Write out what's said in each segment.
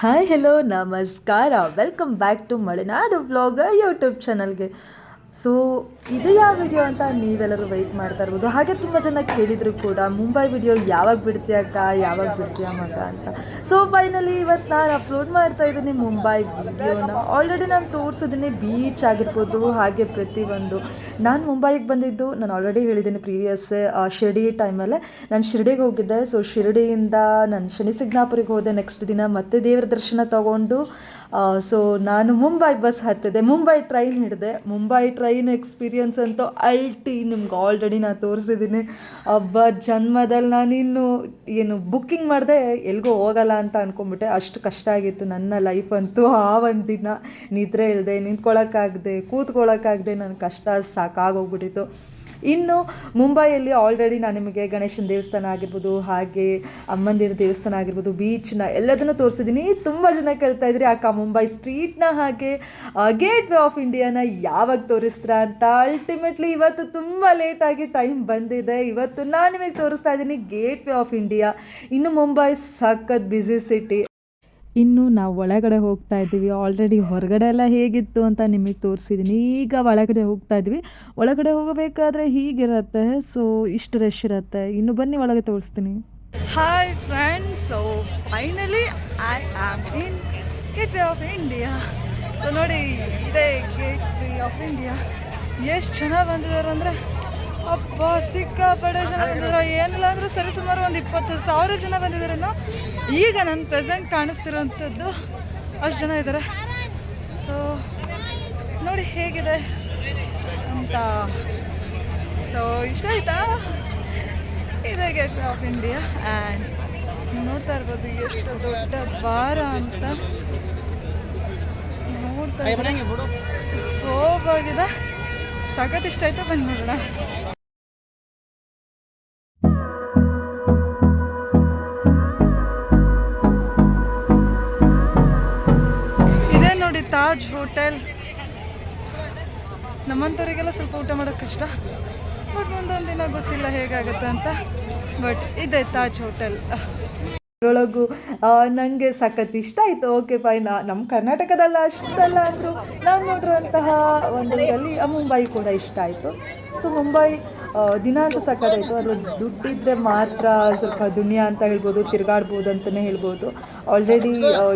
Hi hello ನಮಸ್ಕಾರ. Welcome back to Malenadu vlog YouTube ಚಾನಲ್ಗೆ so ಇದು ಯಾವ ವಿಡಿಯೋ ಅಂತ ನೀವೆಲ್ಲರೂ ವೆಯ್ಟ್ ಮಾಡ್ತಾ ಇರ್ಬೋದು. ಹಾಗೆ ತುಂಬ ಜನ ಕೇಳಿದ್ರು ಕೂಡ, ಮುಂಬೈ ವಿಡಿಯೋ ಯಾವಾಗ ಬಿಡ್ತೀಯ ಅಕ್ಕ? ಯಾವಾಗ ಬಿಡ್ತೀಯ ಅಂತ. ಸೊ ಫೈನಲಿ ಇವತ್ತು ನಾನು ಅಪ್ಲೋಡ್ ಮಾಡ್ತಾ ಇದ್ದೀನಿ ಮುಂಬೈ ವಿಡಿಯೋನ ಆಲ್ರೆಡಿ ನಾನು ತೋರಿಸಿದ್ದೀನಿ ಬೀಚ್ ಆಗಿರ್ಬೋದು, ಹಾಗೆ ಪ್ರತಿಯೊಂದು. ನಾನು ಮುಂಬೈಗೆ ಬಂದಿದ್ದು, ನಾನು ಆಲ್ರೆಡಿ ಹೇಳಿದ್ದೀನಿ ಪ್ರೀವಿಯಸ್ ಶಿರಡಿ ಟೈಮಲ್ಲೇ ನಾನು ಶಿರಡಿಗೆ ಹೋಗಿದ್ದೆ. ಸೊ ಶಿರಡಿಯಿಂದ ನಾನು ಶನಿ ಸಿಗ್ನಾಪುರಿಗೆ ಹೋದೆ ನೆಕ್ಸ್ಟ್ ದಿನ. ಮತ್ತೆ ದೇವರ ದರ್ಶನ ತಗೊಂಡು ಸೊ ನಾನು ಮುಂಬೈ ಬಸ್ ಹತ್ತಿದೆ. ಮುಂಬೈ ಟ್ರೈನ್ ಹಿಡಿದೆ. ಮುಂಬೈ ಟ್ರೈನ್ ಎಕ್ಸ್ಪೀರಿಯನ್ಸ್ ಅಂತೂ ಅಲ್ಟಿ ನಿಮ್ಗೆ ಆಲ್ರೆಡಿ ನಾನು ತೋರಿಸಿದ್ದೀನಿ ಒಬ್ಬ ಜನ್ಮದಲ್ಲಿ ನಾನಿನ್ನು ಏನು ಬುಕ್ಕಿಂಗ್ ಮಾಡಿದೆ ಎಲ್ಗೂ ಹೋಗಲ್ಲ ಅಂತ ಅಂದ್ಕೊಂಬಿಟ್ಟೆ ಅಷ್ಟು ಕಷ್ಟ ಆಗಿತ್ತು ನನ್ನ ಲೈಫ್ ಅಂತೂ ಆ ಒಂದು ದಿನ. ನಿದ್ರೆ ಇಲ್ಲದೆ ನಿಂತ್ಕೊಳ್ಳೋಕ್ಕಾಗದೆ ಕೂತ್ಕೊಳ್ಳೋಕ್ಕಾಗದೆ ನನ್ನ ಕಷ್ಟ ಸಾಕಾಗೋಗ್ಬಿಟ್ಟಿತ್ತು. ಇನ್ನು ಮುಂಬೈಯಲ್ಲಿ ಆಲ್ರೆಡಿ ನಾನು ನಿಮಗೆ ಗಣೇಶನ ದೇವಸ್ಥಾನ ಆಗಿರ್ಬೋದು, ಹಾಗೆ ಅಮ್ಮಂದಿರ ದೇವಸ್ಥಾನ ಆಗಿರ್ಬೋದು ಬೀಚ್ನ ಎಲ್ಲದನ್ನು ತೋರಿಸಿದ್ದೀನಿ. ತುಂಬ ಜನ ಕೇಳ್ತಾ ಇದ್ರಿ, ಅಕ್ಕ, ಮುಂಬೈ ಸ್ಟ್ರೀಟ್ನ ಹಾಗೆ ಗೇಟ್ ವೇ ಆಫ್ ಇಂಡಿಯಾನ ಯಾವಾಗ ತೋರಿಸ್ತೀರ ಅಂತ? ಅಲ್ಟಿಮೇಟ್ಲಿ ಇವತ್ತು ತುಂಬ ಲೇಟಾಗಿ ಟೈಮ್ ಬಂದಿದೆ. ಇವತ್ತು ನಾನು ನಿಮಗೆ ತೋರಿಸ್ತಾ ಇದ್ದೀನಿ ಗೇಟ್ ವೇ ಆಫ್ ಇಂಡಿಯಾ ಇನ್ನು ಮುಂಬೈ ಸಖತ್ ಬ್ಯುಸಿ ಸಿಟಿ ಇನ್ನು ನಾವು ಒಳಗಡೆ ಹೋಗ್ತಾ ಇದ್ದೀವಿ. ಆಲ್ರೆಡಿ ಹೊರಗಡೆ ಎಲ್ಲ ಹೇಗಿತ್ತು ಅಂತ ನಿಮಗೆ ತೋರಿಸಿದ್ದೀನಿ ಈಗ ಒಳಗಡೆ ಹೋಗ್ತಾ ಇದ್ದೀವಿ ಒಳಗಡೆ ಹೋಗಬೇಕಾದ್ರೆ ಹೀಗಿರುತ್ತೆ. ಸೊ ಇಷ್ಟು ರಶ್ ಇರುತ್ತೆ. ಇನ್ನು ಬನ್ನಿ ಒಳಗೆ ತೋರಿಸ್ತೀನಿ. Hi friends so finally I am in gateway of India so ನೋಡಿ, ಇದೇ ಗೇಟ್ ವೇ ಆಫ್ ಇಂಡಿಯಾ ಎಷ್ಟು ಚೆನ್ನಾಗಿ ಬಂದಿದ್ದಾರೆ ಅಂದರೆ ಅಪ್ಪ ಸಿಕ್ಕಾಪಡೆ ಜನ ಬಂದಿದ್ದಾರೆ ಏನಿಲ್ಲ ಅಂದರೂ ಸರಿ ಸುಮಾರು ಒಂದು ಇಪ್ಪತ್ತು ಸಾವಿರ ಜನ ಬಂದಿದ್ದಾರೇನೋ ಈಗ ನನ್ನ ಪ್ರೆಸೆಂಟ್ ಕಾಣಿಸ್ತಿರೋಂಥದ್ದು ಅಷ್ಟು ಜನ ಇದ್ದಾರೆ. ಸೊ ನೋಡಿ ಹೇಗಿದೆ ಅಂತ. ಸೊ ಇಷ್ಟ ಆಯ್ತಾ? ಇದೆ ಗೇಟ್ ಆಫ್ ಇಂಡಿಯಾ ಆ್ಯಂಡ್ ನೋಡ್ತಾ ಇರ್ಬೋದು ಎಷ್ಟು ದೊಡ್ಡ ಬಾರ ಅಂತ. ನೋಡ್ತಾ ಹೋಗೋಗಿದೆ ಸಖತ್ ಇಷ್ಟ ಆಯ್ತು ಬಂದು ನೋಡೋಣ. ನಮ್ಮಂಥವ್ರಿಗೆಲ್ಲ ಸ್ವಲ್ಪ ಊಟ ಮಾಡೋಕೆ ಕಷ್ಟ. ಬಟ್ ಒಂದೊಂದು ದಿನ ಗೊತ್ತಿಲ್ಲ ಹೇಗಾಗುತ್ತೆ ಅಂತ. ಬಟ್ ಇದೆ ತಾಜ್ ಹೋಟೆಲ್. ಒಳಗು ನನಗೆ ಸಖತ್ ಇಷ್ಟ ಆಯಿತು. ಓಕೆ ಫೈನ್ ನಮ್ಮ ಕರ್ನಾಟಕದಲ್ಲ ಅಷ್ಟಲ್ಲ ಅಂದರು. ನಾವು ನೋಡಿರುವಂತಹ ಒಂದು ಮುಂಬೈ ಕೂಡ ಇಷ್ಟ ಆಯಿತು. ಸೊ ಮುಂಬೈ ದಿನ ಅಂತೂ ಸಕ್ಕತ್ತಾಯಿತು ಅದು ದುಡ್ಡಿದ್ರೆ ಮಾತ್ರ ಸ್ವಲ್ಪ ದುನಿಯಾ ಅಂತ ಹೇಳ್ಬೋದು, ತಿರುಗಾಡ್ಬೋದು ಅಂತಲೇ ಹೇಳ್ಬೋದು. ಆಲ್ರೆಡಿ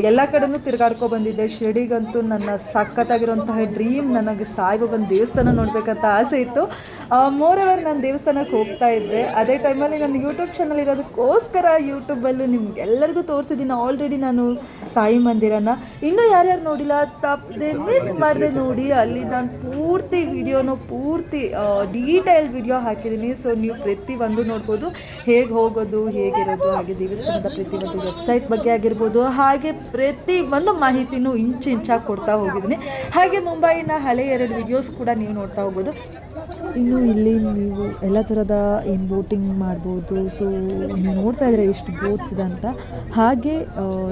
ಎಲ್ಲ ಕಡೆನೂ ತಿರುಗಾಡ್ಕೊ ಬಂದಿದ್ದೆ. ಶಿರ್ಡಿಗಂತೂ ನನ್ನ ಸಖತ್ತಾಗಿರುವಂತಹ ಡ್ರೀಮ್ ನನಗೆ ಸಾಯಿಬಾಬನ ದೇವಸ್ಥಾನ ನೋಡಬೇಕಂತ ಆಸೆ ಇತ್ತು. ಮೋರ್ ಎವರ್ ನಾನು ದೇವಸ್ಥಾನಕ್ಕೆ ಹೋಗ್ತಾ ಇದ್ದೆ. ಅದೇ ಟೈಮಲ್ಲಿ ನನ್ನ ಯೂಟ್ಯೂಬ್ ಚಾನಲ್ ಇರೋದಕ್ಕೋಸ್ಕರ ಯೂಟ್ಯೂಬಲ್ಲೂ ನಿಮ್ಗೆಲ್ಲರಿಗೂ ತೋರಿಸಿದ್ದೀನಿ ಆಲ್ರೆಡಿ ನಾನು ಸಾಯಿ ಮಂದಿರನ. ಇನ್ನೂ ಯಾರ್ಯಾರು ನೋಡಿಲ್ಲ, ತಪ್ಪದೆ ಮಿಸ್ ಮಾಡಿದೆ ನೋಡಿ. ಅಲ್ಲಿ ನಾನು ಪೂರ್ತಿ ವಿಡಿಯೋನು ಪೂರ್ತಿ ಡೀಟೇಲ್ ವಿಡಿಯೋ ಹಾಕಿದ್ದೀನಿ. ಸೊ ನೀವು ಪ್ರತಿ ಒಂದು ನೋಡ್ಬೋದು. ಹೇಗೆ ಹೋಗೋದು, ಹೇಗಿರೋದು, ಹಾಗೆ ದೇವಸ್ಥಾನದ ಪ್ರತಿ ಒಂದು ವೆಬ್ಸೈಟ್ ಬಗ್ಗೆ ಆಗಿರ್ಬೋದು, ಹಾಗೆ ಪ್ರತಿ ಒಂದು ಮಾಹಿತಿನೂ ಇಂಚು ಇಂಚಾಗಿ ಕೊಡ್ತಾ ಹೋಗಿದ್ದೀನಿ. ಹಾಗೆ ಮುಂಬೈನ ಹಳೆ ಎರಡು ವಿಡಿಯೋಸ್ ಕೂಡ ನೀವು ನೋಡ್ತಾ ಹೋಗ್ಬೋದು. ಇನ್ನು ಇಲ್ಲಿ ನೀವು ಎಲ್ಲ ಥರದ ಏನು ಬೋಟಿಂಗ್ ಮಾಡ್ಬೋದು ಸೊ ನೀವು ನೋಡ್ತಾ ಇದ್ರೆ ಎಷ್ಟು ಬೋಟ್ಸ್ ಇದೆ ಅಂತ. ಹಾಗೆ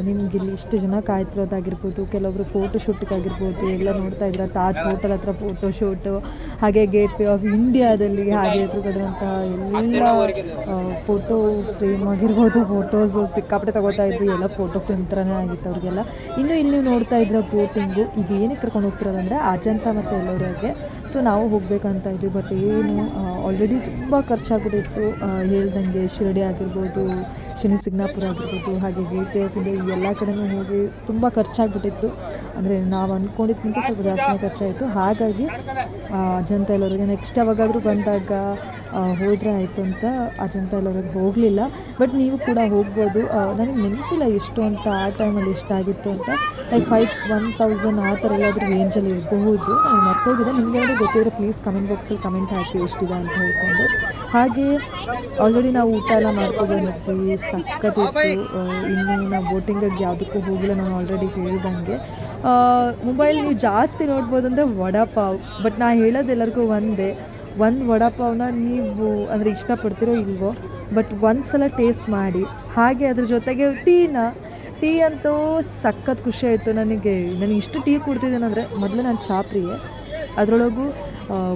ನಿಮ್ಗೆ ಇಲ್ಲಿ ಇಷ್ಟು ಜನ ಕಾಯ್ತಿರೋದಾಗಿರ್ಬೋದು ಕೆಲವೊಬ್ರು ಫೋಟೋ ಶೂಟಿಗಾಗಿರ್ಬೋದು ಎಲ್ಲ ನೋಡ್ತಾ ಇದ್ರೆ ತಾಜ್ ಹೋಟೆಲ್ ಹತ್ರ ಫೋಟೋ ಶೂಟು ಹಾಗೆ ಗೇಟ್ ವೇ ಆಫ್ ಇಂಡಿಯಾದಲ್ಲಿ ಹಾಗೆ ಎದುರುಗಡೆವಂತಹ ಎಲ್ಲ ಫೋಟೋ ಫ್ರೇಮ್ ಆಗಿರ್ಬೋದು ಫೋಟೋಸು ಸಿಕ್ಕಾಪಟ್ಟೆ ತಗೋತಾ ಇದ್ವಿ, ಎಲ್ಲ ಫೋಟೋ ಫ್ರೇಮ್ ಥರನೇ ಆಗಿತ್ತು ಅವ್ರಿಗೆಲ್ಲ. ಇನ್ನು ಇಲ್ಲಿ ನೋಡ್ತಾ ಇದ್ರೆ ಬೋಟಿಂಗು ಇದು ಏನಕ್ಕೆ ಕರ್ಕೊಂಡು ಹೋಗ್ತಿರೋದಂದ್ರೆ, ಅಜಂತ ಮತ್ತು ಎಲ್ಲೋರಿಗೆ ಸೊ ನಾವು ಹೋಗ್ಬೇಕಂತ ಇದ್ವಿ ಬಟ್ ಏನು ಆಲ್ರೆಡಿ ತುಂಬ ಖರ್ಚಾಗ್ಬಿಟ್ಟಿತ್ತು. ಹೇಳ್ದಂಗೆ ಶಿರಡಿ ಆಗಿರ್ಬೋದು, ಶನಿ ಸಿಗ್ನಾಪುರ ಆಗಿರ್ಬೋದು, ಹಾಗೆ ಗೇಟ್ ಆಫ್ ಇಂಡಿಯಾ ಈ ಎಲ್ಲ ಕಡೆನೂ ಹೋಗಿ ತುಂಬ ಖರ್ಚಾಗ್ಬಿಟ್ಟಿತ್ತು. ಅಂದರೆ ನಾವು ಅಂದ್ಕೊಂಡಿದ್ಕಿಂತ ಸ್ವಲ್ಪ ಜಾಸ್ತಿ ಖರ್ಚಾಯಿತು. ಹಾಗಾಗಿ ಅಜಂತ ಎಲ್ಲರಿಗೆ ನೆಕ್ಸ್ಟ್ ಯಾವಾಗಾದರೂ ಬಂದಾಗ ಹೋದ್ರೆ ಆಯಿತು ಅಂತ ಅಜಂತ ಎಲ್ಲರಿಗೆ ಹೋಗಲಿಲ್ಲ. ಬಟ್ ನೀವು ಕೂಡ ಹೋಗ್ಬೋದು. ನನಗೆ ನೆನಪಿಲ್ಲ ಎಷ್ಟು ಅಂತ, ಆ ಟೈಮಲ್ಲಿ ಎಷ್ಟಾಗಿತ್ತು ಅಂತ. ಲೈಕ್ ಫೈವ್ ಒನ್ ತೌಸಂಡ್ ಆ ಥರ ಎಲ್ಲಾದರೂ ರೇಂಜಲ್ಲಿ ಇರಬಹುದು. ನನಗೆ ಮರ್ತೋಗಿದೆ ನಿಮಗೆ ಏನಾದರೂ ಗೊತ್ತಿದ್ರೆ ಪ್ಲೀಸ್ ಕಮೆಂಟ್ ಬಾಕ್ಸಲ್ಲಿ ಕಮೆಂಟ್ ಹಾಕಿ ಎಷ್ಟಿದೆ ಅಂತ. ಹೇಳ್ಕೊಂಡು. ಹಾಗೆ ಆಲ್ರೆಡಿ ನಾವು ಊಟ ಎಲ್ಲ ಮಾಡ್ಕೊಂಡು ಬಂದಿದ್ವಿ ಸಕ್ಕತ್ತಿತ್ತು ಇನ್ನು ನಾವು ಬೋಟಿಂಗಾಗಿ ಯಾವುದಕ್ಕೂ ಹೋಗಿಲ್ಲ ನಾನು ಆಲ್ರೆಡಿ ಹೇಳ್ದಂಗೆ. ಮೊಬೈಲ್ ನೀವು ಜಾಸ್ತಿ ನೋಡ್ಬೋದು ಅಂದರೆ ವಡಾಪಾವ್. ಬಟ್ ನಾ ಹೇಳೋದು ಎಲ್ಲರಿಗೂ ಒಂದೇ, ಒಂದು ವಡಾಪಾವ್ನ ನೀವು ಅಂದರೆ ಇಷ್ಟಪಡ್ತಿರೋ ಇಲ್ವೋ ಬಟ್ ಒಂದು ಸಲ ಟೇಸ್ಟ್ ಮಾಡಿ. ಹಾಗೆ ಅದ್ರ ಜೊತೆಗೆ ಟೀನ. ಟೀ ಅಂತೂ ಸಖತ್ ಖುಷಿ ಆಯಿತು ನನಗೆ. ನನಗೆ ಇಷ್ಟು ಟೀ ಕುಡ್ತಿದ್ದೇನೆಂದರೆ ಮೊದಲು ನಾನು ಚಾ ಪ್ರಿಯೆ ಅದರೊಳಗೂ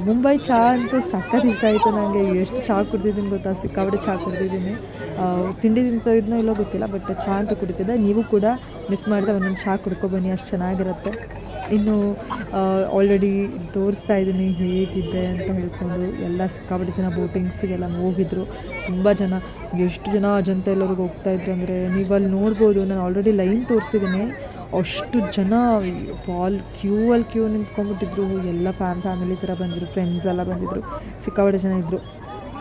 ಮುಂಬೈ ಚಹಾ ಅಂತೂ ಸಖತ್ ಇಷ್ಟ ಆಯಿತು ನನಗೆ ಎಷ್ಟು ಚಹಾ ಕುಡ್ದಿದ್ದೀನಿ ಗೊತ್ತಾ? ಸಿಕ್ಕಾಪಟ್ಟೆ ಚಹಾ ಕುಡ್ದಿದ್ದೀನಿ. ತಿಂಡಿ ತಿಂತಿದ್ನೋ ಇಲ್ಲೋ ಗೊತ್ತಿಲ್ಲ, ಬಟ್ ಚಹಾ ಅಂತ ಕುಡಿತಿದ್ದೆ. ನೀವು ಕೂಡ ಮಿಸ್ ಮಾಡಿದೆ ಒಂದೊಂದು ಚಹಾ ಕುಡ್ಕೊಬನ್ನಿ, ಅಷ್ಟು ಚೆನ್ನಾಗಿರುತ್ತೆ. ಇನ್ನು ಆಲ್ರೆಡಿ ತೋರಿಸ್ತಾ ಇದ್ದೀನಿ ಹೇಗಿದ್ದೆ ಅಂತ ಹೇಳ್ಕೊಂಡು ಎಲ್ಲ ಸಿಕ್ಕಾಪಟ್ಟೆ ಜನ ಬೋಟಿಂಗ್ಸಿಗೆಲ್ಲ ಹೋಗಿದ್ರು. ತುಂಬ ಜನ, ಎಷ್ಟು ಜನ ಅಜಂತ ಎಲ್ಲರಿಗೂ ಹೋಗ್ತಾಯಿದ್ರು ಅಂದರೆ ನೀವು ಅಲ್ಲಿ ನೋಡ್ಬೋದು. ನಾನು ಆಲ್ರೆಡಿ ಲೈನ್ ತೋರಿಸಿದ್ದೀನಿ. ಅಷ್ಟು ಜನ ಬಾಲ್ ಕ್ಯೂ ಅಲ್ಲಿ ಕ್ಯೂ ನಿಂತ್ಕೊಂಡ್ಬಿಟ್ಟಿದ್ರು. ಎಲ್ಲ ಫ್ಯಾಮ್ ಫ್ಯಾಮಿಲಿ ಥರ ಬಂದಿದ್ರು ಫ್ರೆಂಡ್ಸ್ ಎಲ್ಲ ಬಂದಿದ್ರು, ಸಿಕ್ಕಾಪಟ್ಟೆ ಜನ ಇದ್ದರು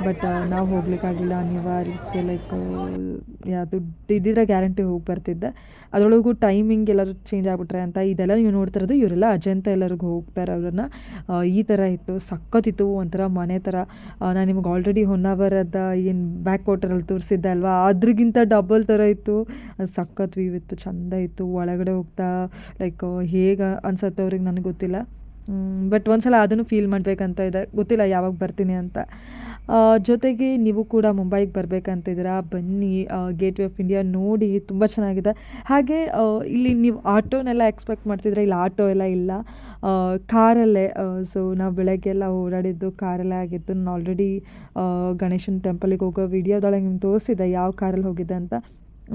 ಬಟ್ ನಾವು ಹೋಗ್ಲಿಕ್ಕಾಗಿಲ್ಲ ಅನಿವಾರ್ಯಕ್ಕೆ ಲೈಕ್ ಯಾ ದುಡ್ಡು ಇದ್ದಿದ್ರೆ ಗ್ಯಾರಂಟಿ ಹೋಗಿ ಬರ್ತಿದ್ದೆ. ಅದರೊಳಗೂ ಟೈಮಿಂಗ್ ಎಲ್ಲರೂ ಚೇಂಜ್ ಆಗಿಬಿಟ್ರೆ ಅಂತ ಇದೆಲ್ಲ ನೀವು ನೋಡ್ತಾ ಇರೋದು ಇವರೆಲ್ಲ ಅಜಂತ ಎಲ್ಲರಿಗೂ ಹೋಗ್ತಾರೆ ಅವ್ರನ್ನ. ಈ ಥರ ಇತ್ತು, ಸಖತ್ತಿತ್ತು, ಒಂಥರ ಮನೆ ಥರ ನಾನು ನಿಮ್ಗೆ ಆಲ್ರೆಡಿ ಹೊನ್ನಾವರದ ಏನು ಬ್ಯಾಕ್ ವಾಟರಲ್ಲಿ ತೋರಿಸಿದ್ದೆ ಅಲ್ವಾ? ಅದ್ರಗಿಂತ ಡಬಲ್ ಥರ ಇತ್ತು. ಸಖತ್ ವ್ಯೂ ಇತ್ತು, ಚೆಂದ ಇತ್ತು, ಒಳಗಡೆ ಹೋಗ್ತಾ ಲೈಕ್ ಹೇಗೆ ಅನ್ಸತ್ತೆ ಅವ್ರಿಗೆ ನನಗೆ ಗೊತ್ತಿಲ್ಲ. ಬಟ್ ಒಂದ್ಸಲ ಅದನ್ನು ಫೀಲ್ ಮಾಡಬೇಕಂತ ಇದೆ. ಗೊತ್ತಿಲ್ಲ ಯಾವಾಗ ಬರ್ತೀನಿ ಅಂತ. ಜೊತೆಗೆ ನೀವು ಕೂಡ ಮುಂಬೈಗೆ ಬರಬೇಕಂತಿದ್ದೀರಾ? ಬನ್ನಿ ಗೇಟ್ ವೇ ಆಫ್ ಇಂಡಿಯಾ ನೋಡಿ, ತುಂಬ ಚೆನ್ನಾಗಿದೆ. ಹಾಗೆ ಇಲ್ಲಿ ನೀವು ಆಟೋನೆಲ್ಲ ಎಕ್ಸ್ಪೆಕ್ಟ್ ಮಾಡ್ತಿದ್ರೆ ಇಲ್ಲಿ, ಆಟೋ ಎಲ್ಲ ಇಲ್ಲ. ಕಾರಲ್ಲೇ ಸೊ ನಾವು ಬೆಳಗ್ಗೆ ಎಲ್ಲ ಓಡಾಡಿದ್ದು ಕಾರಲ್ಲೇ ಆಗಿತ್ತು. ನಾನು ಆಲ್ರೆಡಿ ಗಣೇಶನ ಟೆಂಪಲಿಗೆ ಹೋಗೋ ವಿಡಿಯೋದೊಳಗೆ ನಿಮ್ಗೆ ತೋರಿಸಿದೆ ಯಾವ ಕಾರಲ್ಲಿ ಹೋಗಿದ್ದೆ ಅಂತ.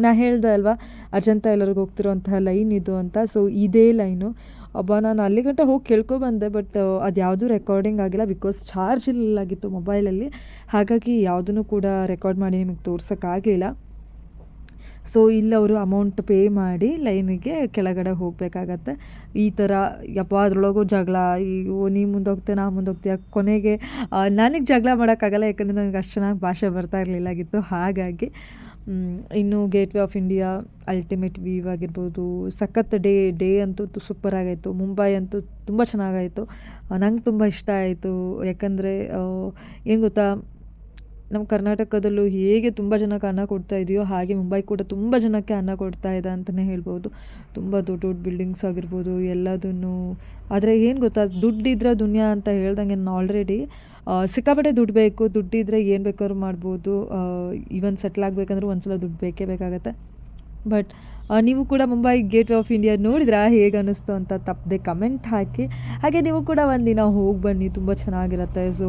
ನಾ ಹೇಳ್ದೆ ಅಲ್ವಾ, ಅಜಂತ ಎಲ್ಲರಿಗೂ ಹೋಗ್ತಿರೋಂತಹ ಲೈನ್ ಇದು ಅಂತ. ಸೊ ಇದೇ ಲೈನು. ಒಬ್ಬ ನಾನು ಅಲ್ಲಿಗಂಟ ಹೋಗಿ ಕೇಳ್ಕೊ ಬಂದೆ ಬಟ್ ಅದು ಯಾವುದೂ ರೆಕಾರ್ಡಿಂಗ್ ಆಗಿಲ್ಲ ಬಿಕಾಸ್ ಚಾರ್ಜ್ ಇಲ್ಲಾಗಿತ್ತು ಮೊಬೈಲಲ್ಲಿ ಹಾಗಾಗಿ ಯಾವುದನ್ನು ಕೂಡ ರೆಕಾರ್ಡ್ ಮಾಡಿ ನಿಮಗೆ ತೋರ್ಸೋಕ್ಕಾಗಲಿಲ್ಲ ಸೊ ಇಲ್ಲಿ ಅವರು ಅಮೌಂಟ್ ಪೇ ಮಾಡಿ ಲೈನಿಗೆ ಕೆಳಗಡೆ ಹೋಗಬೇಕಾಗತ್ತೆ. ಈ ಥರ ಯಪ್ಪ, ಅದ್ರೊಳಗೂ ಜಗಳ. ಓ ನೀ ಮುಂದೆ ಹೋಗ್ತೀಯ ನಾ ಮುಂದೆ ಹೋಗ್ತೀಯ ಕೊನೆಗೆ ನನಗೆ ಜಗಳ ಮಾಡೋಕ್ಕಾಗಲ್ಲ ಯಾಕಂದರೆ ನನಗೆ ಅಷ್ಟು ಚೆನ್ನಾಗಿ ಭಾಷೆ ಬರ್ತಾ ಇರಲಿಲ್ಲಾಗಿತ್ತು ಹಾಗಾಗಿ ಇನ್ನು gateway of India ultimate view ಆಗಿರ್ಬೋದು, ಸಖತ್ ಡೇ ಡೇ ಅಂತೂ ಸೂಪರ್ ಆಗೈತು. ಮುಂಬೈ ಅಂತೂ ತುಂಬ ಚೆನ್ನಾಗಾಯಿತು. ನಂಗೆ ತುಂಬ ಇಷ್ಟ ಆಯಿತು. ಯಾಕಂದರೆ ಏನು ಗೊತ್ತಾ? ನಮ್ಮ ಕರ್ನಾಟಕದಲ್ಲೂ ಹೇಗೆ ತುಂಬ ಜನಕ್ಕೆ ಅನ್ನ ಕೊಡ್ತಾ ಇದೆಯೋ ಹಾಗೆ ಮುಂಬೈ ಕೂಡ ತುಂಬ ಜನಕ್ಕೆ ಅನ್ನ ಕೊಡ್ತಾ ಇದೆ ಅಂತಲೇ ಹೇಳ್ಬೋದು. ತುಂಬ ದೊಡ್ಡ ದೊಡ್ಡ ಬಿಲ್ಡಿಂಗ್ಸ್ ಆಗಿರ್ಬೋದು, ಎಲ್ಲದನ್ನು. ಆದರೆ ಏನು ಗೊತ್ತಾ ದುಡ್ಡಿದ್ರೆ ದುನಿಯಾ ಅಂತ ಹೇಳ್ದಂಗೆ ನಾನು ಆಲ್ರೆಡಿ ಸಿಕ್ಕಾಪಟ್ಟೆ ದುಡ್ಡು ಬೇಕು ದುಡ್ಡಿದ್ರೆ ಏನು ಬೇಕಾದ್ರೂ ಮಾಡ್ಬೋದು. ಈವನ್ ಸೆಟ್ಲ್ ಒಂದು ಸಲ ದುಡ್ಡು ಬೇಕೇ ಬೇಕಾಗತ್ತೆ. ಬಟ್ ನೀವು ಕೂಡ ಮುಂಬೈ ಗೇಟ್ ಆಫ್ ಇಂಡಿಯಾ ನೋಡಿದ್ರಾ? ಹೇಗೆ ಅನ್ನಿಸ್ತು ಅಂತ ತಪ್ಪದೆ ಕಮೆಂಟ್ ಹಾಕಿ. ಹಾಗೆ ನೀವು ಕೂಡ ಒಂದಿನ ಹೋಗಿ ಬನ್ನಿ, ತುಂಬ ಚೆನ್ನಾಗಿರುತ್ತೆ. ಸೊ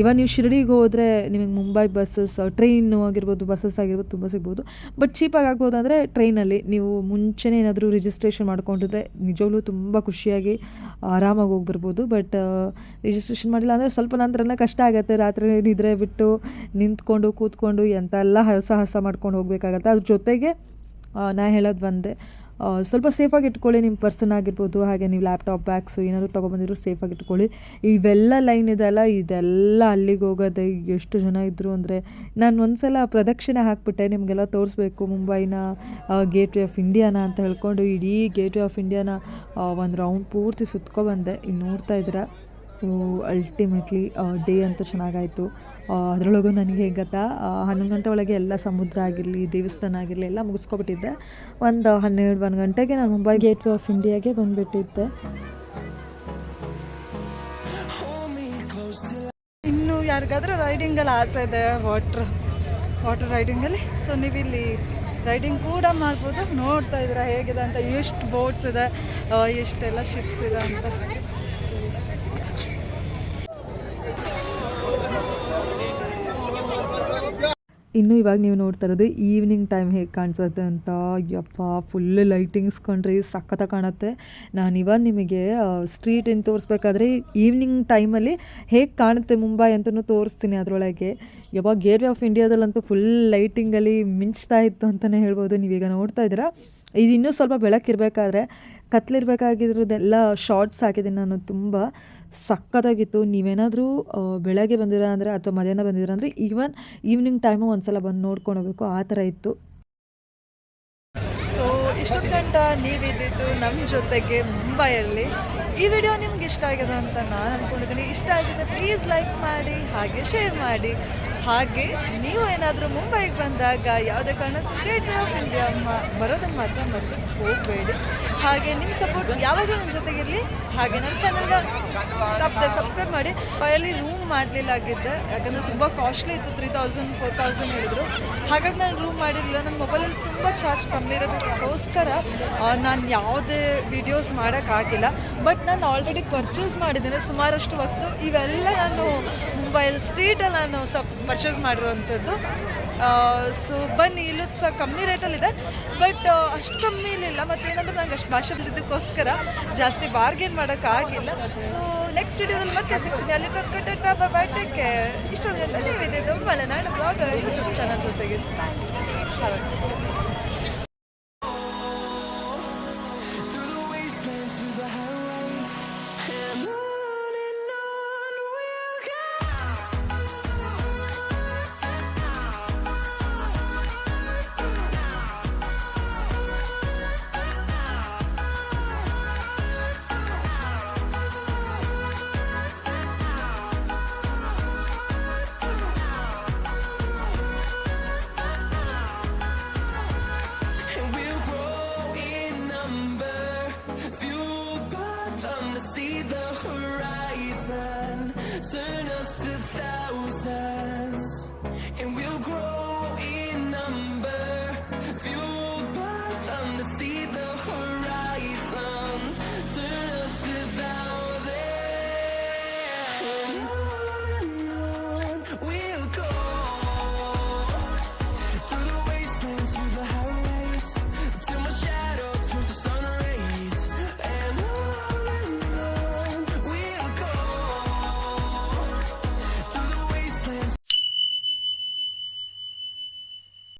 ಇವನ್ ನೀವು ಶಿರಡಿಗೆ ಹೋದರೆ ನಿಮಗೆ ಮುಂಬೈ ಬಸ್ಸಸ್ ಟ್ರೈನು ಆಗಿರ್ಬೋದು, ಬಸ್ಸಸ್ ಆಗಿರ್ಬೋದು ತುಂಬ ಸಿಗ್ಬೋದು. ಬಟ್ ಚೀಪಾಗಿ ಆಗ್ಬೋದು ಅಂದರೆ ಟ್ರೈನಲ್ಲಿ ನೀವು ಮುಂಚೆನೇ ಏನಾದರೂ ರಿಜಿಸ್ಟ್ರೇಷನ್ ಮಾಡ್ಕೊಂಡಿದ್ರೆ ನಿಜವಾಗ್ಲೂ ತುಂಬ ಖುಷಿಯಾಗಿ, ಆರಾಮಾಗಿ ಹೋಗಿ ಬರ್ಬೋದು. ಬಟ್ ರಿಜಿಸ್ಟ್ರೇಷನ್ ಮಾಡಿಲ್ಲ ಅಂದರೆ ಸ್ವಲ್ಪ ನಂತರನೇ ಕಷ್ಟ ಆಗುತ್ತೆ. ರಾತ್ರಿ ನಿದ್ರೆ ಬಿಟ್ಟು ನಿಂತ್ಕೊಂಡು, ಕೂತ್ಕೊಂಡು ಎಂತೆಲ್ಲ ಹಸ ಹಸ ಮಾಡ್ಕೊಂಡು ಹೋಗಬೇಕಾಗತ್ತೆ. ಅದ್ರ ಜೊತೆಗೆ ನಾ ಹೇಳೋದು ಬಂದೆ ಸ್ವಲ್ಪ ಸೇಫಾಗಿ ಇಟ್ಕೊಳ್ಳಿ ನಿಮ್ಮ ಪರ್ಸನ್ ಆಗಿರ್ಬೋದು, ಹಾಗೆ ನೀವು ಲ್ಯಾಪ್ಟಾಪ್ ಬ್ಯಾಗ್ಸು ಏನಾದ್ರು ತೊಗೊಬಂದಿದ್ರು ಸೇಫಾಗಿ ಇಟ್ಕೊಳ್ಳಿ. ಇವೆಲ್ಲ ಲೈನ್ ಇದೆಲ್ಲ ಇದೆಲ್ಲ ಅಲ್ಲಿಗೆ ಹೋಗೋದೆ ಎಷ್ಟು ಜನ ಇದ್ದರು ಅಂದರೆ, ನಾನು ಒಂದು ಸಲ ಪ್ರದಕ್ಷಿಣೆ ಹಾಕ್ಬಿಟ್ಟೆ, ನಿಮಗೆಲ್ಲ ತೋರಿಸ್ಬೇಕು, ಮುಂಬೈನ ಗೇಟ್ ವೇ ಆಫ್ ಇಂಡಿಯಾನ ಅಂತ ಹೇಳ್ಕೊಂಡು, ಇಡೀ ಗೇಟ್ ವೇ ಆಫ್ ಇಂಡಿಯಾನ ಒಂದು ರೌಂಡ್ ಪೂರ್ತಿ ಸುತ್ಕೊಬಂದೆ. ಇನ್ನು ನೋಡ್ತಾ ಇದ್ದೀರಾ? ಸೊ ಅಲ್ಟಿಮೇಟ್ಲಿ ಡೇ ಅಂತೂ ಚೆನ್ನಾಗಾಯಿತು. ಅದರೊಳಗೂ ನನಗೆ ಹೇಗೆ ಗೊತ್ತಾ ಹನ್ನೊಂದು ಗಂಟೆ ಒಳಗೆ ಎಲ್ಲ ಸಮುದ್ರ ಆಗಿರಲಿ ದೇವಸ್ಥಾನ ಆಗಿರಲಿ ಎಲ್ಲ ಮುಗಿಸ್ಕೊಬಿಟ್ಟಿದ್ದೆ. ಒಂದು ಹನ್ನೆರಡು ಒಂದು ಗಂಟೆಗೆ ನಾನು ಮುಂಬೈ ಗೇಟ್ ಆಫ್ ಇಂಡಿಯಾಗೆ ಬಂದುಬಿಟ್ಟಿದ್ದೆ. ಇನ್ನು ಯಾರಿಗಾದ್ರೂ ರೈಡಿಂಗಲ್ಲಿ ಆಸೆ ಇದೆ ವಾಟ್ರ್ ವಾಟರ್ ರೈಡಿಂಗಲ್ಲಿ ಸೊ ನೀವು ಇಲ್ಲಿ ರೈಡಿಂಗ್ ಕೂಡ ಮಾಡ್ಬೋದು ನೋಡ್ತಾ ಇದ್ದೀರಾ ಹೇಗಿದೆ ಅಂತ ಎಷ್ಟು ಬೋಟ್ಸ್ ಇದೆ ಎಷ್ಟೆಲ್ಲ ಶಿಪ್ಸ್ ಇದೆ ಅಂತ ಸೊ ಇನ್ನು ಇವಾಗ ನೀವು ನೋಡ್ತಾ ಇರೋದು ಈವ್ನಿಂಗ್ ಟೈಮ್ ಹೇಗೆ ಕಾಣಿಸುತ್ತೆ ಅಂತ. ಯಪ್ಪ ಫುಲ್ ಲೈಟಿಂಗ್ಸ್ ಕಂಡ್ರಿ ಸಖತ್ತ ಕಾಣುತ್ತೆ. ನಾನು ಇವಾಗ ನಿಮಗೆ ಸ್ಟ್ರೀಟಿಂದ ತೋರಿಸ್ಬೇಕಾದ್ರೆ ಈವ್ನಿಂಗ್ ಟೈಮಲ್ಲಿ ಹೇಗೆ ಕಾಣುತ್ತೆ ಮುಂಬೈ ಅಂತಲೂ ತೋರಿಸ್ತೀನಿ ಅದರೊಳಗೆ. ಯಾವಾಗ ಗೇಟ್ ಆಫ್ ಇಂಡಿಯಾದಲ್ಲಂತೂ ಫುಲ್ ಲೈಟಿಂಗಲ್ಲಿ ಮಿಂಚ್ತಾ ಇತ್ತು ಅಂತಲೇ ಹೇಳ್ಬೋದು. ನೀವೀಗ ನೋಡ್ತಾ ಇದ್ದೀರಾ? ಇದು ಇನ್ನೂ ಸ್ವಲ್ಪ ಬೆಳಕಿರಬೇಕಾದ್ರೆ, ಕತ್ಲಿರಬೇಕಾಗಿರೋದೆಲ್ಲ ಶಾರ್ಟ್ಸ್ ಹಾಕಿದ್ದೀನಿ ನಾನು ತುಂಬ. ಸಖತ್ತಾಗಿತ್ತು ನೀವೇನಾದರೂ ಬೆಳಗ್ಗೆ ಬಂದಿರ ಅಂದರೆ ಅಥವಾ ಮಧ್ಯಾಹ್ನ ಬಂದಿರ ಅಂದರೆ ಈವನ್ ಈವ್ನಿಂಗ್ ಟೈಮು ಒಂದ್ಸಲ ಬಂದು ನೋಡ್ಕೊಂಡು ಹೋಗ್ಬೇಕು ಆ ಥರ ಇತ್ತು. ಸೊ ಇಷ್ಟೊತ್ತು ಗಂಟ ನೀವಿದ್ದಿದ್ದು ನಮ್ಮ ಜೊತೆಗೆ ಮುಂಬೈಯಲ್ಲಿ. ಈ ವಿಡಿಯೋ ನಿಮ್ಗೆ ಇಷ್ಟ ಆಗಿದೆ ಅಂತ ನಾನು ಅಂದ್ಕೊಂಡಿದ್ದೀನಿ ಇಷ್ಟ ಆಗಿದೆ ಪ್ಲೀಸ್ ಲೈಕ್ ಮಾಡಿ, ಹಾಗೆ ಶೇರ್ ಮಾಡಿ. ಹಾಗೆ ನೀವು ಏನಾದರೂ ಮುಂಬೈಗೆ ಬಂದಾಗ ಯಾವುದೇ ಕಾರಣಕ್ಕೂ ಗೇಟ್ ಆಫ್ ಇಂಡಿಯಾ ಬರೋದನ್ನು ಮಾತ್ರ ಮತ್ತೆ ಹೋಗಬೇಡಿ. ಹಾಗೆ ನಿಮ್ಮ ಸಪೋರ್ಟ್ ಯಾವಾಗಲೂ ನನ್ನ ಜೊತೆಗಿರಲಿ. ಹಾಗೆ ನನ್ನ ಚಾನಲ್ನ ತಪ್ಪದೆ ಸಬ್ಸ್ಕ್ರೈಬ್ ಮಾಡಿ. ಅಲ್ಲಿ ರೂಮ್ ಮಾಡಲಿಲ್ಲ ಆಗಿದ್ದೆ. ಯಾಕಂದರೆ ತುಂಬ ಕಾಸ್ಟ್ಲಿ ಇತ್ತು ತ್ರೀ ತೌಸಂಡ್ ಫೋರ್ ತೌಸಂಡ್ ಹೇಳಿದ್ರು. ಹಾಗಾಗಿ ನಾನು ರೂಮ್ ಮಾಡಿರಲಿಲ್ಲ. ನನ್ನ ಮೊಬೈಲಲ್ಲಿ ತುಂಬ ಚಾರ್ಜ್ ಕಮ್ಮಿ ಇರೋದಕ್ಕೋಸ್ಕರ ನಾನು ಯಾವುದೇ ವಿಡಿಯೋಸ್ ಮಾಡೋಕ್ಕಾಗಿಲ್ಲ. ಬಟ್ ನಾನು ಆಲ್ರೆಡಿ ಪರ್ಚೇಸ್ ಮಾಡಿದ್ದೇನೆ ಸುಮಾರಷ್ಟು ವಸ್ತು. ಇವೆಲ್ಲ ನಾನು ಮುಂಬೈಲ್ ಸ್ಟ್ರೀಟಲ್ಲಿ ನಾನು ಸ್ವಲ್ಪ ಪರ್ಚೇಸ್ ಮಾಡಿರುವಂಥದ್ದು. ಸೊ ಬನ್ನಿ ಇಲ್ಲೂ ಸಹ ಕಮ್ಮಿ ರೇಟಲ್ಲಿದೆ ಬಟ್ ಅಷ್ಟು ಕಮ್ಮಿ ಮತ್ತು ಏನಂದ್ರೆ ನಂಗೆ ಅಷ್ಟು ಭಾಷೆ ಇದ್ದಿದ್ದಕ್ಕೋಸ್ಕರ ಜಾಸ್ತಿ ಬಾರ್ಗೇನ್ ಮಾಡೋಕ್ಕಾಗಿಲ್ಲ ಸೊ ನೆಕ್ಸ್ಟ್ ವಿಡಿಯೋದಲ್ಲಿ ಮತ್ತೆ ಸಿಗ್ತೀನಿ. ಅಲ್ಲಿ ಕಟ್ಟ ಬೈ ಟೇಕ್ ಕೇರ್ ಇಷ್ಟೊಂದು ಗಂಟೆ ನೀವು ಇದ್ದಿದ್ದು ನಾನು ಬ್ಲಾಗ್ ಯೂಟ್ಯೂಬ್ ಚಾನಲ್ ಜೊತೆಗೆ. Thank you